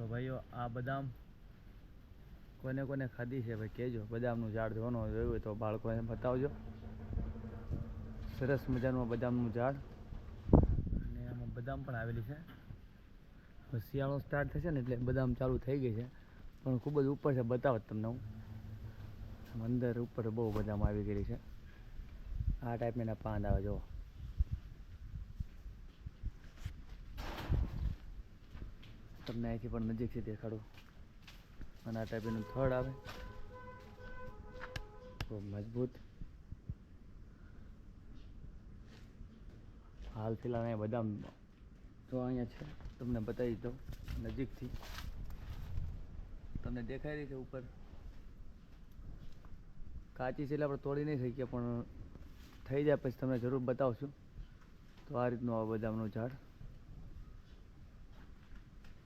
તો ભાઈઓ, આ બદામ કોને કોને ખાધી છે ભાઈ કહેજો. બદામનું ઝાડ જોવાનું જોયું હોય તો બાળકોને બતાવજો. સરસ મજાનું બદામનું ઝાડ. અને આમાં બદામ પણ આવેલી છે. શિયાળો સ્ટાર્ટ થશે ને એટલે બદામ ચાલુ થઈ ગઈ છે. પણ ખૂબ જ ઉપર છે, બતાવત તમને હું. અંદર ઉપર બહુ બદામ આવી ગયેલી છે. આ ટાઈપના પાંદ આવે જો તમને અહીંથી પણ નજીકથી દેખાડું. અને આ ટાઈપ એનું થડ આવે. ખૂબ મજબૂત. હાલ ફિલહાલ અહીંયા બદામ જો અહીંયા છે. તમને બતાવી દઉં નજીકથી. તમને દેખાઈ રહી છે ઉપર. કાચી છે એટલે આપણે તોડી નહીં શકીએ, પણ થઈ જાય પછી તમને જરૂર બતાવશું. તો આ રીતનું આ બદામનું ઝાડ.